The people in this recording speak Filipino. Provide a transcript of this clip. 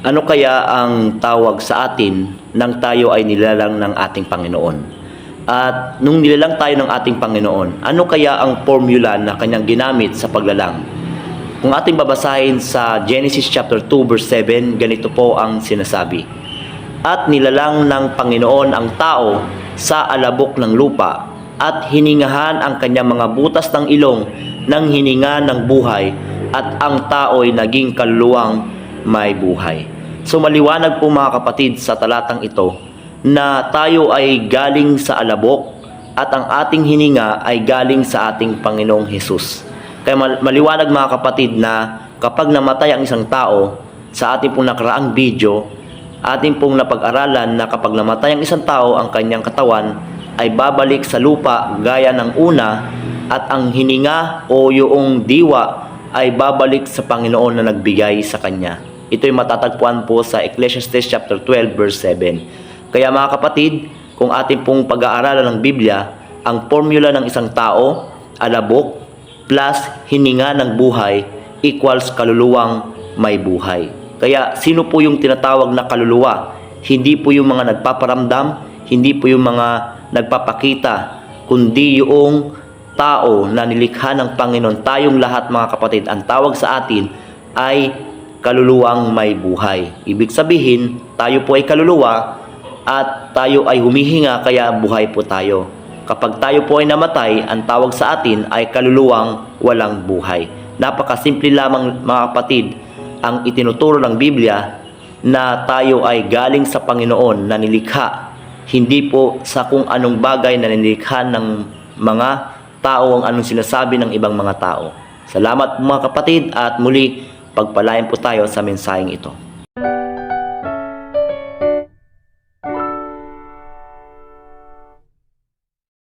Ano kaya ang tawag sa atin nang tayo ay nilalang ng ating Panginoon? At nung nilalang tayo ng ating Panginoon, ano kaya ang formula na kanyang ginamit sa paglalang? Kung ating babasahin sa Genesis chapter 2 verse 7, ganito po ang sinasabi. At nilalang ng Panginoon ang tao sa alabok ng lupa at hiningahan ang kanyang mga butas ng ilong ng hininga ng buhay at ang tao'y naging kaluluwang may buhay. So maliwanag po mga kapatid sa talatang ito na tayo ay galing sa alabok at ang ating hininga ay galing sa ating Panginoong Hesus. Kaya mal- maliwanag mga kapatid na kapag namatay ang isang tao, sa ating pong nakaraang video, ating pong napag-aralan na kapag namatay ang isang tao, ang kanyang katawan ay babalik sa lupa gaya ng una at ang hininga o yung diwa ay babalik sa Panginoon na nagbigay sa kanya. Ito ay matatagpuan po sa Ecclesiastes chapter 12 verse 7. Kaya mga kapatid, kung ating pong pag-aaralan ng Biblia, ang formula ng isang tao, alabok, plus hininga ng buhay equals kaluluwang may buhay. Kaya sino po yung tinatawag na kaluluwa? Hindi po yung mga nagpaparamdam, hindi po yung mga nagpapakita, kundi yung tao na nilikha ng Panginoon. Tayong lahat mga kapatid, ang tawag sa atin ay kaluluwang may buhay. Ibig sabihin, tayo po ay kaluluwa at tayo ay humihinga kaya buhay po tayo. Kapag tayo po ay namatay, ang tawag sa atin ay kaluluwang walang buhay. Napakasimple lamang mga kapatid ang itinuturo ng Biblia na tayo ay galing sa Panginoon na nilikha, hindi po sa kung anong bagay na nilikha ng mga tao ang anong sinasabi ng ibang mga tao. Salamat mga kapatid at muli pagpalain po tayo sa mensaheng ito.